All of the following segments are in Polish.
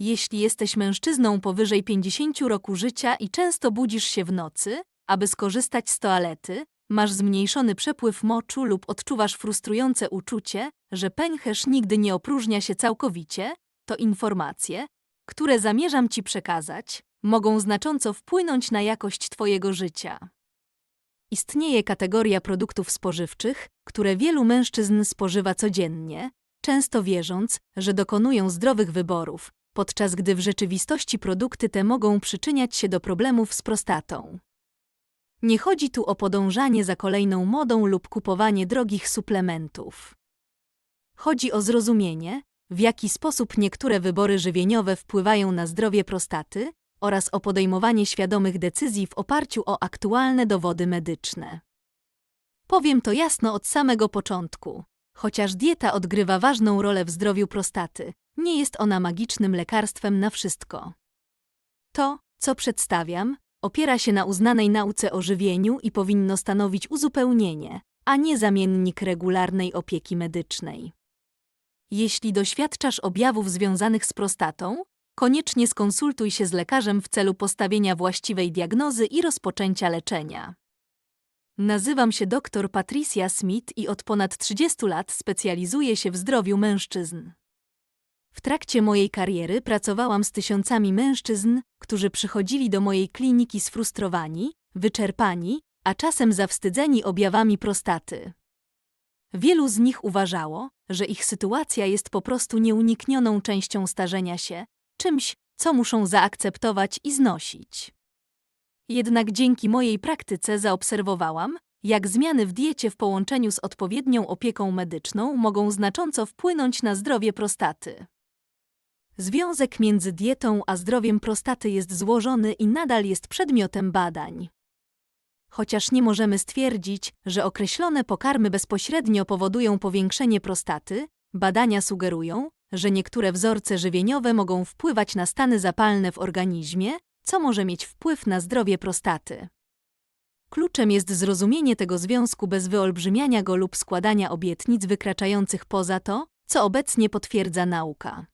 Jeśli jesteś mężczyzną powyżej 50 roku życia i często budzisz się w nocy, aby skorzystać z toalety, masz zmniejszony przepływ moczu lub odczuwasz frustrujące uczucie, że pęcherz nigdy nie opróżnia się całkowicie, to informacje, które zamierzam Ci przekazać, mogą znacząco wpłynąć na jakość Twojego życia. Istnieje kategoria produktów spożywczych, które wielu mężczyzn spożywa codziennie, często wierząc, że dokonują zdrowych wyborów, podczas gdy w rzeczywistości produkty te mogą przyczyniać się do problemów z prostatą. Nie chodzi tu o podążanie za kolejną modą lub kupowanie drogich suplementów. Chodzi o zrozumienie, w jaki sposób niektóre wybory żywieniowe wpływają na zdrowie prostaty oraz o podejmowanie świadomych decyzji w oparciu o aktualne dowody medyczne. Powiem to jasno od samego początku. Chociaż dieta odgrywa ważną rolę w zdrowiu prostaty, nie jest ona magicznym lekarstwem na wszystko. To, co przedstawiam, opiera się na uznanej nauce o żywieniu i powinno stanowić uzupełnienie, a nie zamiennik regularnej opieki medycznej. Jeśli doświadczasz objawów związanych z prostatą, koniecznie skonsultuj się z lekarzem w celu postawienia właściwej diagnozy i rozpoczęcia leczenia. Nazywam się dr Patricia Smith i od ponad 30 lat specjalizuję się w zdrowiu mężczyzn. W trakcie mojej kariery pracowałam z tysiącami mężczyzn, którzy przychodzili do mojej kliniki sfrustrowani, wyczerpani, a czasem zawstydzeni objawami prostaty. Wielu z nich uważało, że ich sytuacja jest po prostu nieuniknioną częścią starzenia się, czymś, co muszą zaakceptować i znosić. Jednak dzięki mojej praktyce zaobserwowałam, jak zmiany w diecie w połączeniu z odpowiednią opieką medyczną mogą znacząco wpłynąć na zdrowie prostaty. Związek między dietą a zdrowiem prostaty jest złożony i nadal jest przedmiotem badań. Chociaż nie możemy stwierdzić, że określone pokarmy bezpośrednio powodują powiększenie prostaty, badania sugerują, że niektóre wzorce żywieniowe mogą wpływać na stany zapalne w organizmie, co może mieć wpływ na zdrowie prostaty. Kluczem jest zrozumienie tego związku bez wyolbrzymiania go lub składania obietnic wykraczających poza to, co obecnie potwierdza nauka.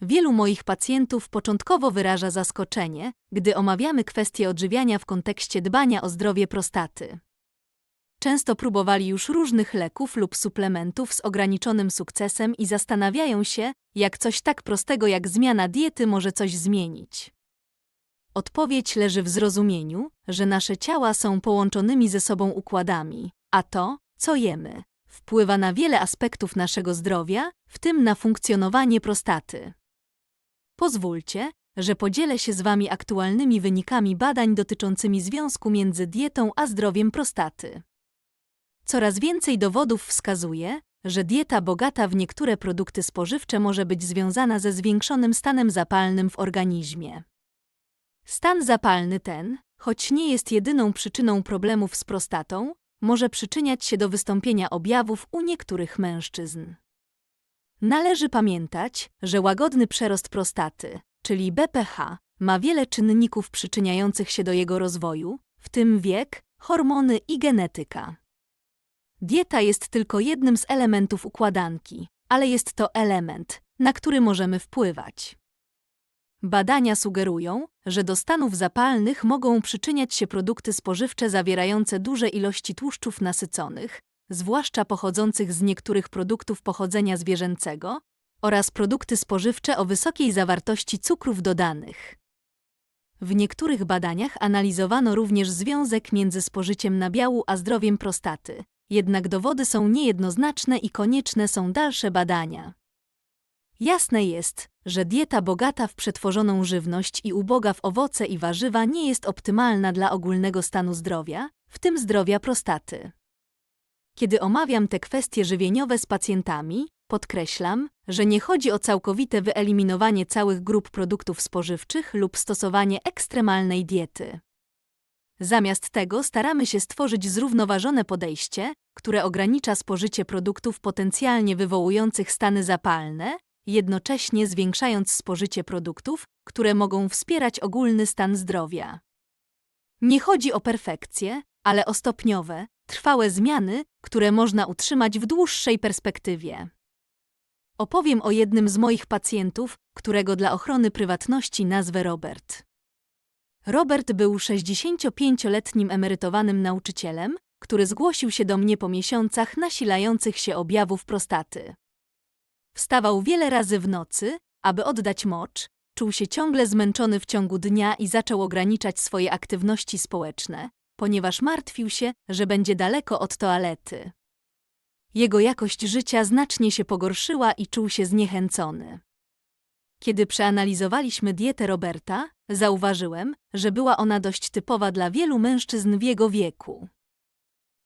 Wielu moich pacjentów początkowo wyraża zaskoczenie, gdy omawiamy kwestie odżywiania w kontekście dbania o zdrowie prostaty. Często próbowali już różnych leków lub suplementów z ograniczonym sukcesem i zastanawiają się, jak coś tak prostego jak zmiana diety może coś zmienić. Odpowiedź leży w zrozumieniu, że nasze ciała są połączonymi ze sobą układami, a to, co jemy, wpływa na wiele aspektów naszego zdrowia, w tym na funkcjonowanie prostaty. Pozwólcie, że podzielę się z Wami aktualnymi wynikami badań dotyczącymi związku między dietą a zdrowiem prostaty. Coraz więcej dowodów wskazuje, że dieta bogata w niektóre produkty spożywcze może być związana ze zwiększonym stanem zapalnym w organizmie. Stan zapalny ten, choć nie jest jedyną przyczyną problemów z prostatą, może przyczyniać się do wystąpienia objawów u niektórych mężczyzn. Należy pamiętać, że łagodny przerost prostaty, czyli BPH, ma wiele czynników przyczyniających się do jego rozwoju, w tym wiek, hormony i genetyka. Dieta jest tylko jednym z elementów układanki, ale jest to element, na który możemy wpływać. Badania sugerują, że do stanów zapalnych mogą przyczyniać się produkty spożywcze zawierające duże ilości tłuszczów nasyconych, zwłaszcza pochodzących z niektórych produktów pochodzenia zwierzęcego, oraz produkty spożywcze o wysokiej zawartości cukrów dodanych. W niektórych badaniach analizowano również związek między spożyciem nabiału a zdrowiem prostaty, jednak dowody są niejednoznaczne i konieczne są dalsze badania. Jasne jest, że dieta bogata w przetworzoną żywność i uboga w owoce i warzywa nie jest optymalna dla ogólnego stanu zdrowia, w tym zdrowia prostaty. Kiedy omawiam te kwestie żywieniowe z pacjentami, podkreślam, że nie chodzi o całkowite wyeliminowanie całych grup produktów spożywczych lub stosowanie ekstremalnej diety. Zamiast tego staramy się stworzyć zrównoważone podejście, które ogranicza spożycie produktów potencjalnie wywołujących stany zapalne, jednocześnie zwiększając spożycie produktów, które mogą wspierać ogólny stan zdrowia. Nie chodzi o perfekcję, ale o stopniowe, trwałe zmiany, które można utrzymać w dłuższej perspektywie. opowiem o jednym z moich pacjentów, którego dla ochrony prywatności nazwę Robert. Robert był 65-letnim emerytowanym nauczycielem, który zgłosił się do mnie po miesiącach nasilających się objawów prostaty. Wstawał wiele razy w nocy, aby oddać mocz, czuł się ciągle zmęczony w ciągu dnia i zaczął ograniczać swoje aktywności społeczne, ponieważ martwił się, że będzie daleko od toalety. Jego jakość życia znacznie się pogorszyła i czuł się zniechęcony. Kiedy przeanalizowaliśmy dietę Roberta, zauważyłem, że była ona dość typowa dla wielu mężczyzn w jego wieku.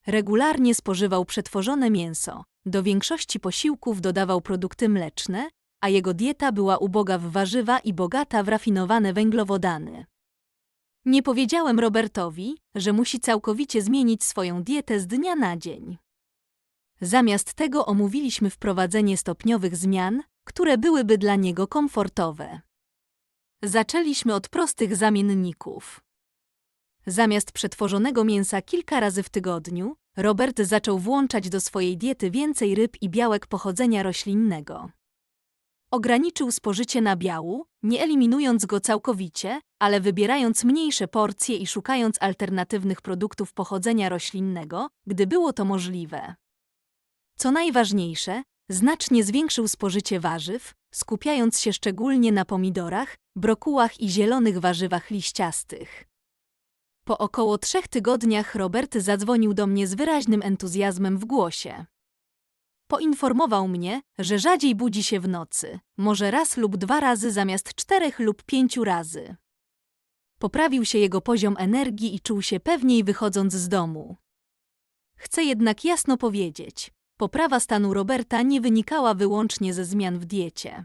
Regularnie spożywał przetworzone mięso, do większości posiłków dodawał produkty mleczne, a jego dieta była uboga w warzywa i bogata w rafinowane węglowodany. Nie powiedziałem Robertowi, że musi całkowicie zmienić swoją dietę z dnia na dzień. Zamiast tego omówiliśmy wprowadzenie stopniowych zmian, które byłyby dla niego komfortowe. Zaczęliśmy od prostych zamienników. Zamiast przetworzonego mięsa kilka razy w tygodniu, Robert zaczął włączać do swojej diety więcej ryb i białek pochodzenia roślinnego. Ograniczył spożycie nabiału, nie eliminując go całkowicie, ale wybierając mniejsze porcje i szukając alternatywnych produktów pochodzenia roślinnego, gdy było to możliwe. Co najważniejsze, znacznie zwiększył spożycie warzyw, skupiając się szczególnie na pomidorach, brokułach i zielonych warzywach liściastych. Po około trzech tygodniach Robert zadzwonił do mnie z wyraźnym entuzjazmem w głosie. Poinformował mnie, że rzadziej budzi się w nocy, może raz lub dwa razy zamiast czterech lub pięciu razy. Poprawił się jego poziom energii i czuł się pewniej wychodząc z domu. Chcę jednak jasno powiedzieć, poprawa stanu Roberta nie wynikała wyłącznie ze zmian w diecie.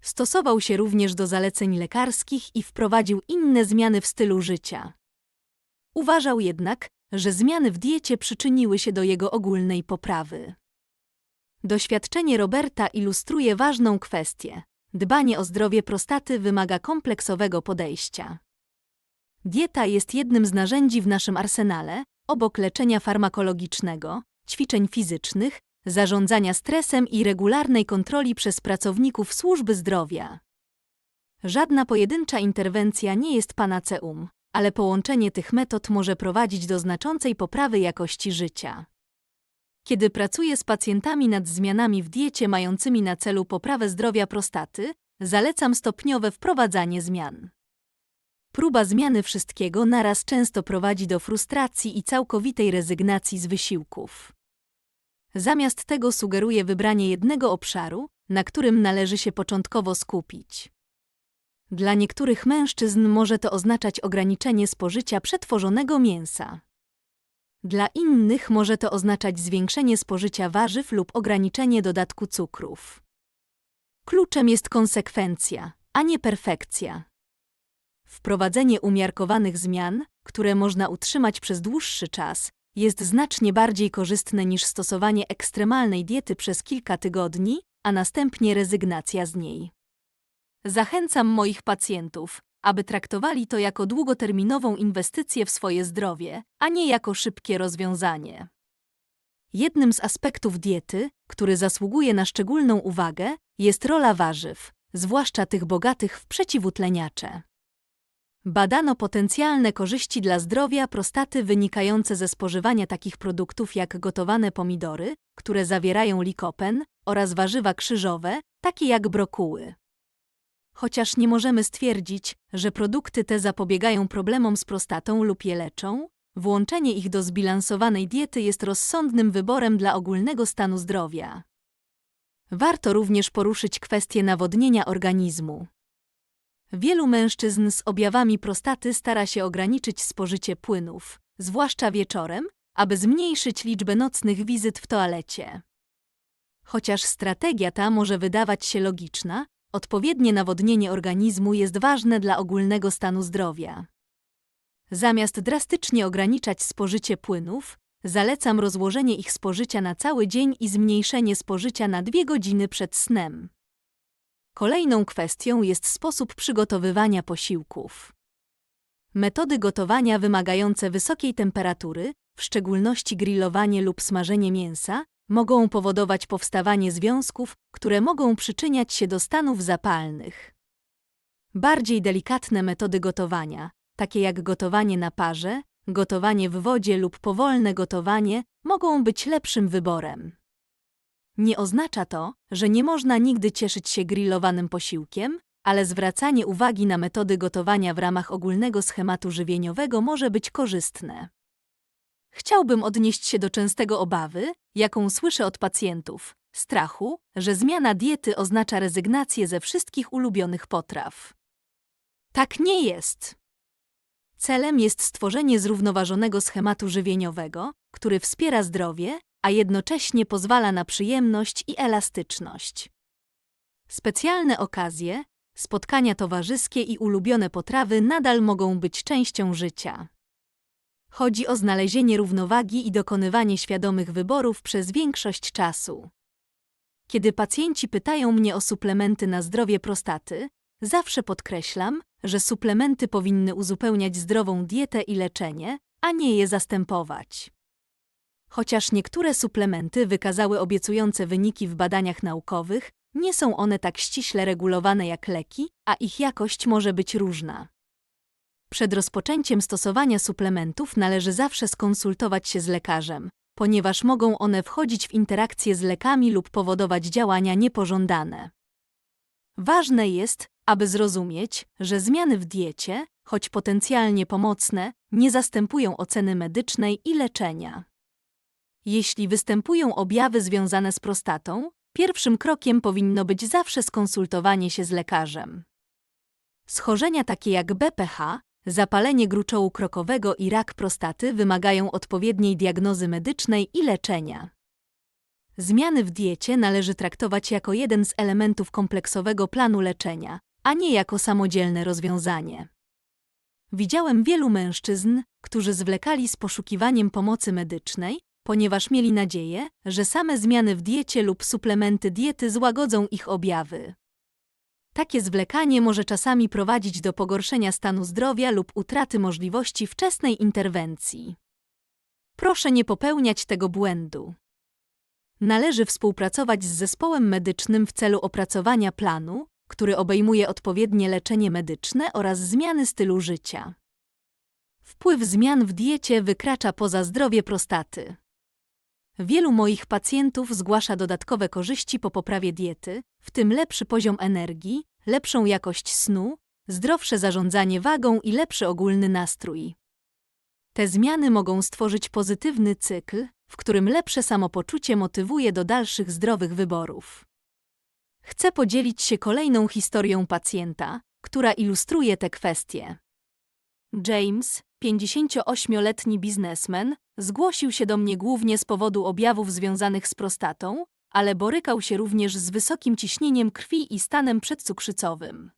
Stosował się również do zaleceń lekarskich i wprowadził inne zmiany w stylu życia. Uważał jednak, że zmiany w diecie przyczyniły się do jego ogólnej poprawy. Doświadczenie Roberta ilustruje ważną kwestię. Dbanie o zdrowie prostaty wymaga kompleksowego podejścia. Dieta jest jednym z narzędzi w naszym arsenale, obok leczenia farmakologicznego, ćwiczeń fizycznych, zarządzania stresem i regularnej kontroli przez pracowników służby zdrowia. Żadna pojedyncza interwencja nie jest panaceum, ale połączenie tych metod może prowadzić do znaczącej poprawy jakości życia. Kiedy pracuję z pacjentami nad zmianami w diecie mającymi na celu poprawę zdrowia prostaty, zalecam stopniowe wprowadzanie zmian. Próba zmiany wszystkiego naraz często prowadzi do frustracji i całkowitej rezygnacji z wysiłków. Zamiast tego sugeruję wybranie jednego obszaru, na którym należy się początkowo skupić. Dla niektórych mężczyzn może to oznaczać ograniczenie spożycia przetworzonego mięsa. Dla innych może to oznaczać zwiększenie spożycia warzyw lub ograniczenie dodatku cukrów. Kluczem jest konsekwencja, a nie perfekcja. Wprowadzenie umiarkowanych zmian, które można utrzymać przez dłuższy czas, jest znacznie bardziej korzystne niż stosowanie ekstremalnej diety przez kilka tygodni, a następnie rezygnacja z niej. Zachęcam moich pacjentów, aby traktowali to jako długoterminową inwestycję w swoje zdrowie, a nie jako szybkie rozwiązanie. Jednym z aspektów diety, który zasługuje na szczególną uwagę, jest rola warzyw, zwłaszcza tych bogatych w przeciwutleniacze. Badano potencjalne korzyści dla zdrowia prostaty wynikające ze spożywania takich produktów jak gotowane pomidory, które zawierają likopen, oraz warzywa krzyżowe, takie jak brokuły. Chociaż nie możemy stwierdzić, że produkty te zapobiegają problemom z prostatą lub je leczą, włączenie ich do zbilansowanej diety jest rozsądnym wyborem dla ogólnego stanu zdrowia. Warto również poruszyć kwestię nawodnienia organizmu. Wielu mężczyzn z objawami prostaty stara się ograniczyć spożycie płynów, zwłaszcza wieczorem, aby zmniejszyć liczbę nocnych wizyt w toalecie. Chociaż strategia ta może wydawać się logiczna, odpowiednie nawodnienie organizmu jest ważne dla ogólnego stanu zdrowia. Zamiast drastycznie ograniczać spożycie płynów, zalecam rozłożenie ich spożycia na cały dzień i zmniejszenie spożycia na dwie godziny przed snem. Kolejną kwestią jest sposób przygotowywania posiłków. Metody gotowania wymagające wysokiej temperatury, w szczególności grillowanie lub smażenie mięsa, mogą powodować powstawanie związków, które mogą przyczyniać się do stanów zapalnych. Bardziej delikatne metody gotowania, takie jak gotowanie na parze, gotowanie w wodzie lub powolne gotowanie, mogą być lepszym wyborem. Nie oznacza to, że nie można nigdy cieszyć się grillowanym posiłkiem, ale zwracanie uwagi na metody gotowania w ramach ogólnego schematu żywieniowego może być korzystne. Chciałbym odnieść się do częstego obawy, jaką słyszę od pacjentów strachu, że zmiana diety oznacza rezygnację ze wszystkich ulubionych potraw. Tak nie jest. Celem jest stworzenie zrównoważonego schematu żywieniowego, który wspiera zdrowie, a jednocześnie pozwala na przyjemność i elastyczność. Specjalne okazje, spotkania towarzyskie i ulubione potrawy nadal mogą być częścią życia. Chodzi o znalezienie równowagi i dokonywanie świadomych wyborów przez większość czasu. Kiedy pacjenci pytają mnie o suplementy na zdrowie prostaty, zawsze podkreślam, że suplementy powinny uzupełniać zdrową dietę i leczenie, a nie je zastępować. Chociaż niektóre suplementy wykazały obiecujące wyniki w badaniach naukowych, nie są one tak ściśle regulowane jak leki, a ich jakość może być różna. Przed rozpoczęciem stosowania suplementów należy zawsze skonsultować się z lekarzem, ponieważ mogą one wchodzić w interakcję z lekami lub powodować działania niepożądane. Ważne jest, aby zrozumieć, że zmiany w diecie, choć potencjalnie pomocne, nie zastępują oceny medycznej i leczenia. Jeśli występują objawy związane z prostatą, pierwszym krokiem powinno być zawsze skonsultowanie się z lekarzem. Schorzenia takie jak BPH, zapalenie gruczołu krokowego i rak prostaty wymagają odpowiedniej diagnozy medycznej i leczenia. Zmiany w diecie należy traktować jako jeden z elementów kompleksowego planu leczenia, a nie jako samodzielne rozwiązanie. Widziałem wielu mężczyzn, którzy zwlekali z poszukiwaniem pomocy medycznej, ponieważ mieli nadzieję, że same zmiany w diecie lub suplementy diety złagodzą ich objawy. Takie zwlekanie może czasami prowadzić do pogorszenia stanu zdrowia lub utraty możliwości wczesnej interwencji. Proszę nie popełniać tego błędu. Należy współpracować z zespołem medycznym w celu opracowania planu, który obejmuje odpowiednie leczenie medyczne oraz zmiany stylu życia. Wpływ zmian w diecie wykracza poza zdrowie prostaty. Wielu moich pacjentów zgłasza dodatkowe korzyści po poprawie diety, w tym lepszy poziom energii, lepszą jakość snu, zdrowsze zarządzanie wagą i lepszy ogólny nastrój. Te zmiany mogą stworzyć pozytywny cykl, w którym lepsze samopoczucie motywuje do dalszych zdrowych wyborów. Chcę podzielić się kolejną historią pacjenta, która ilustruje te kwestie. James, 58-letni biznesmen, zgłosił się do mnie głównie z powodu objawów związanych z prostatą, ale borykał się również z wysokim ciśnieniem krwi i stanem przedcukrzycowym.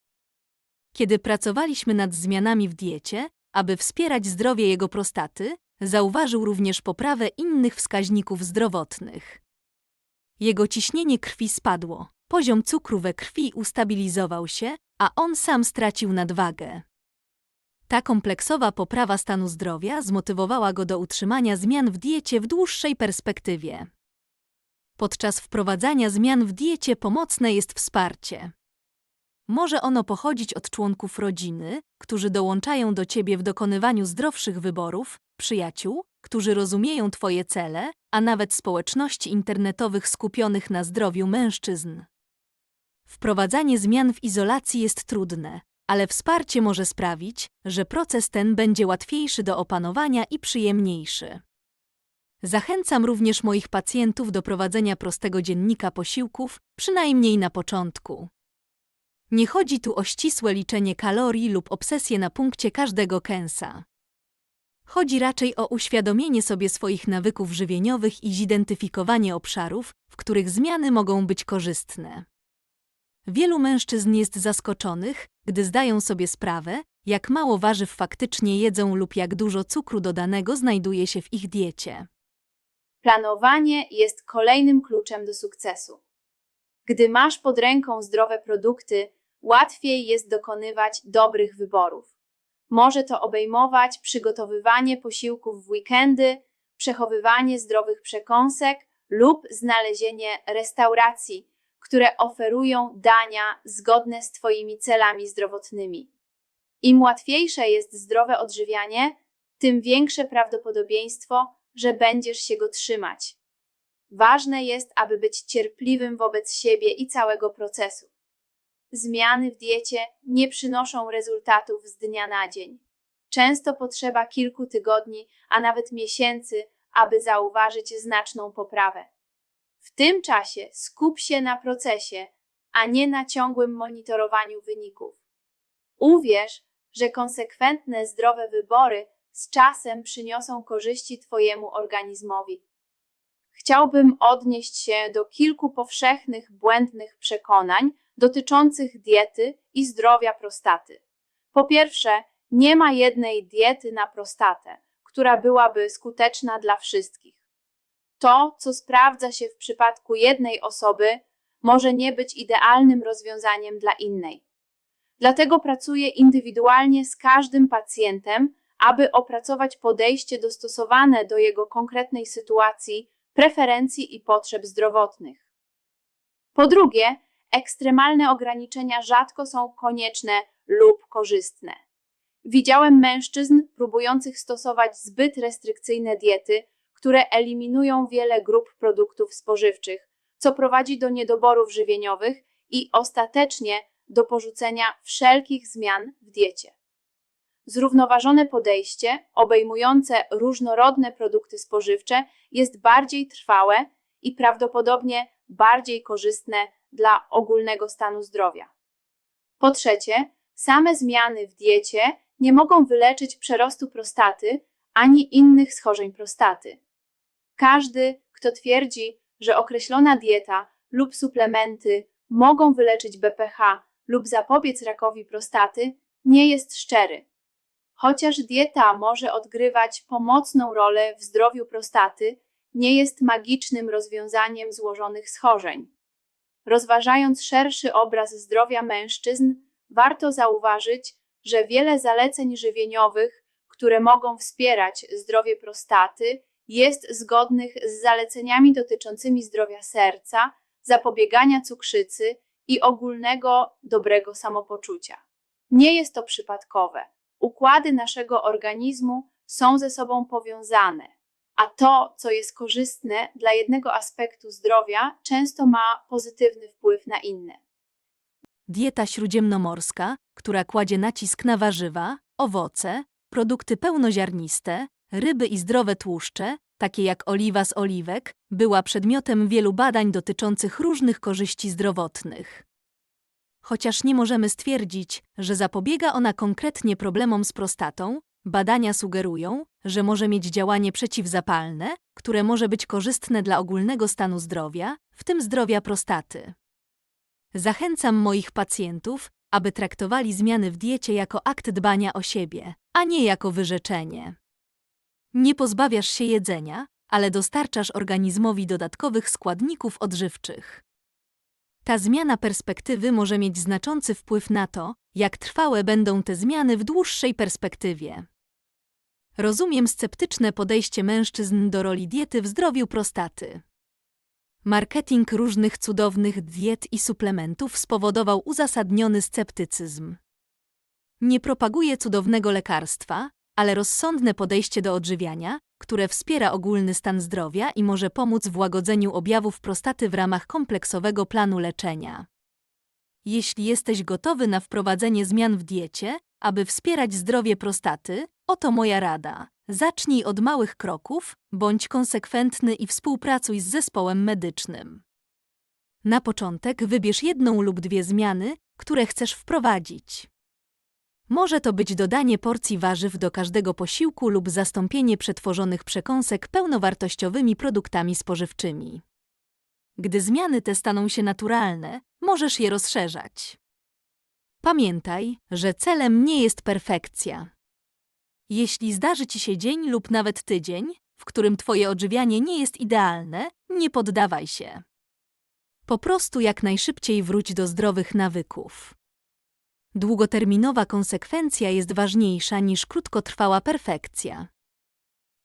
Kiedy pracowaliśmy nad zmianami w diecie, aby wspierać zdrowie jego prostaty, zauważył również poprawę innych wskaźników zdrowotnych. Jego ciśnienie krwi spadło, poziom cukru we krwi ustabilizował się, a on sam stracił nadwagę. Ta kompleksowa poprawa stanu zdrowia zmotywowała go do utrzymania zmian w diecie w dłuższej perspektywie. Podczas wprowadzania zmian w diecie pomocne jest wsparcie. Może ono pochodzić od członków rodziny, którzy dołączają do ciebie w dokonywaniu zdrowszych wyborów, przyjaciół, którzy rozumieją Twoje cele, a nawet społeczności internetowych skupionych na zdrowiu mężczyzn. Wprowadzanie zmian w izolacji jest trudne, ale wsparcie może sprawić, że proces ten będzie łatwiejszy do opanowania i przyjemniejszy. Zachęcam również moich pacjentów do prowadzenia prostego dziennika posiłków, przynajmniej na początku. Nie chodzi tu o ścisłe liczenie kalorii lub obsesję na punkcie każdego kęsa. Chodzi raczej o uświadomienie sobie swoich nawyków żywieniowych i zidentyfikowanie obszarów, w których zmiany mogą być korzystne. Wielu mężczyzn jest zaskoczonych, gdy zdają sobie sprawę, jak mało warzyw faktycznie jedzą lub jak dużo cukru dodanego znajduje się w ich diecie. Planowanie jest kolejnym kluczem do sukcesu. Gdy masz pod ręką zdrowe produkty, łatwiej jest dokonywać dobrych wyborów. Może to obejmować przygotowywanie posiłków w weekendy, przechowywanie zdrowych przekąsek lub znalezienie restauracji, które oferują dania zgodne z Twoimi celami zdrowotnymi. Im łatwiejsze jest zdrowe odżywianie, tym większe prawdopodobieństwo, że będziesz się go trzymać. Ważne jest, aby być cierpliwym wobec siebie i całego procesu. Zmiany w diecie nie przynoszą rezultatów z dnia na dzień. Często potrzeba kilku tygodni, a nawet miesięcy, aby zauważyć znaczną poprawę. W tym czasie skup się na procesie, a nie na ciągłym monitorowaniu wyników. Uwierz, że konsekwentne, zdrowe wybory z czasem przyniosą korzyści Twojemu organizmowi. Chciałbym odnieść się do kilku powszechnych, błędnych przekonań dotyczących diety i zdrowia prostaty. Po pierwsze, nie ma jednej diety na prostatę, która byłaby skuteczna dla wszystkich. To, co sprawdza się w przypadku jednej osoby, może nie być idealnym rozwiązaniem dla innej. Dlatego pracuję indywidualnie z każdym pacjentem, aby opracować podejście dostosowane do jego konkretnej sytuacji, preferencji i potrzeb zdrowotnych. Po drugie, ekstremalne ograniczenia rzadko są konieczne lub korzystne. Widziałem mężczyzn próbujących stosować zbyt restrykcyjne diety, które eliminują wiele grup produktów spożywczych, co prowadzi do niedoborów żywieniowych i ostatecznie do porzucenia wszelkich zmian w diecie. Zrównoważone podejście, obejmujące różnorodne produkty spożywcze, jest bardziej trwałe i prawdopodobnie bardziej korzystne dla ogólnego stanu zdrowia. Po trzecie, same zmiany w diecie nie mogą wyleczyć przerostu prostaty ani innych schorzeń prostaty. Każdy, kto twierdzi, że określona dieta lub suplementy mogą wyleczyć BPH lub zapobiec rakowi prostaty, nie jest szczery. Chociaż dieta może odgrywać pomocną rolę w zdrowiu prostaty, nie jest magicznym rozwiązaniem złożonych schorzeń. Rozważając szerszy obraz zdrowia mężczyzn, warto zauważyć, że wiele zaleceń żywieniowych, które mogą wspierać zdrowie prostaty, jest zgodnych z zaleceniami dotyczącymi zdrowia serca, zapobiegania cukrzycy i ogólnego dobrego samopoczucia. Nie jest to przypadkowe. Układy naszego organizmu są ze sobą powiązane, a to, co jest korzystne dla jednego aspektu zdrowia, często ma pozytywny wpływ na inne. Dieta śródziemnomorska, która kładzie nacisk na warzywa, owoce, produkty pełnoziarniste, ryby i zdrowe tłuszcze, takie jak oliwa z oliwek, była przedmiotem wielu badań dotyczących różnych korzyści zdrowotnych. Chociaż nie możemy stwierdzić, że zapobiega ona konkretnie problemom z prostatą, badania sugerują, że może mieć działanie przeciwzapalne, które może być korzystne dla ogólnego stanu zdrowia, w tym zdrowia prostaty. Zachęcam moich pacjentów, aby traktowali zmiany w diecie jako akt dbania o siebie, a nie jako wyrzeczenie. Nie pozbawiasz się jedzenia, ale dostarczasz organizmowi dodatkowych składników odżywczych. Ta zmiana perspektywy może mieć znaczący wpływ na to, jak trwałe będą te zmiany w dłuższej perspektywie. Rozumiem sceptyczne podejście mężczyzn do roli diety w zdrowiu prostaty. Marketing różnych cudownych diet i suplementów spowodował uzasadniony sceptycyzm. Nie propaguję cudownego lekarstwa, ale rozsądne podejście do odżywiania, które wspiera ogólny stan zdrowia i może pomóc w łagodzeniu objawów prostaty w ramach kompleksowego planu leczenia. Jeśli jesteś gotowy na wprowadzenie zmian w diecie, aby wspierać zdrowie prostaty, oto moja rada. Zacznij od małych kroków, bądź konsekwentny i współpracuj z zespołem medycznym. Na początek wybierz jedną lub dwie zmiany, które chcesz wprowadzić. Może to być dodanie porcji warzyw do każdego posiłku lub zastąpienie przetworzonych przekąsek pełnowartościowymi produktami spożywczymi. Gdy zmiany te staną się naturalne, możesz je rozszerzać. Pamiętaj, że celem nie jest perfekcja. Jeśli zdarzy ci się dzień lub nawet tydzień, w którym twoje odżywianie nie jest idealne, nie poddawaj się. Po prostu jak najszybciej wróć do zdrowych nawyków. Długoterminowa konsekwencja jest ważniejsza niż krótkotrwała perfekcja.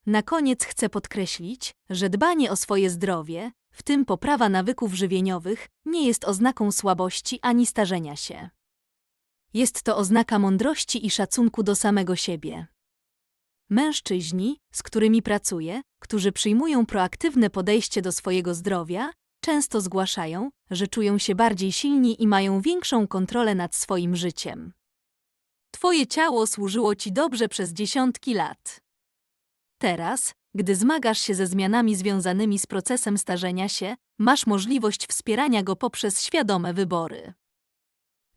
Na koniec chcę podkreślić, że dbanie o swoje zdrowie, w tym poprawa nawyków żywieniowych, nie jest oznaką słabości ani starzenia się. Jest to oznaka mądrości i szacunku do samego siebie. Mężczyźni, z którymi pracuję, którzy przyjmują proaktywne podejście do swojego zdrowia, często zgłaszają, że czują się bardziej silni i mają większą kontrolę nad swoim życiem. Twoje ciało służyło ci dobrze przez dziesiątki lat. Teraz, gdy zmagasz się ze zmianami związanymi z procesem starzenia się, masz możliwość wspierania go poprzez świadome wybory.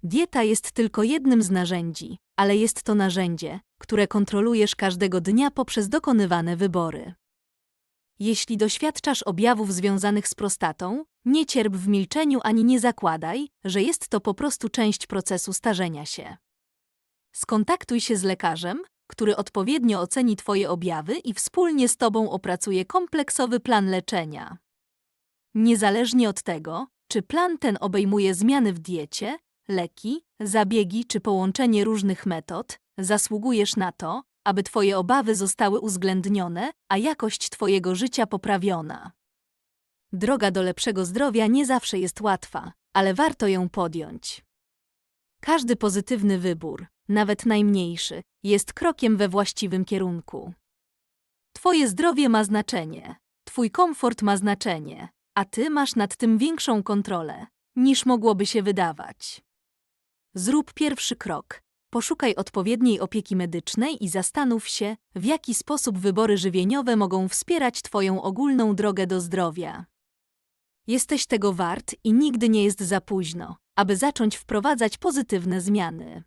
Dieta jest tylko jednym z narzędzi, ale jest to narzędzie, które kontrolujesz każdego dnia poprzez dokonywane wybory. Jeśli doświadczasz objawów związanych z prostatą, nie cierp w milczeniu ani nie zakładaj, że jest to po prostu część procesu starzenia się. Skontaktuj się z lekarzem, który odpowiednio oceni Twoje objawy i wspólnie z Tobą opracuje kompleksowy plan leczenia. Niezależnie od tego, czy plan ten obejmuje zmiany w diecie, leki, zabiegi czy połączenie różnych metod, zasługujesz na to, aby Twoje obawy zostały uwzględnione, a jakość Twojego życia poprawiona. Droga do lepszego zdrowia nie zawsze jest łatwa, ale warto ją podjąć. Każdy pozytywny wybór, nawet najmniejszy, jest krokiem we właściwym kierunku. Twoje zdrowie ma znaczenie, Twój komfort ma znaczenie, a Ty masz nad tym większą kontrolę, niż mogłoby się wydawać. Zrób pierwszy krok. Poszukaj odpowiedniej opieki medycznej i zastanów się, w jaki sposób wybory żywieniowe mogą wspierać Twoją ogólną drogę do zdrowia. Jesteś tego wart i nigdy nie jest za późno, aby zacząć wprowadzać pozytywne zmiany.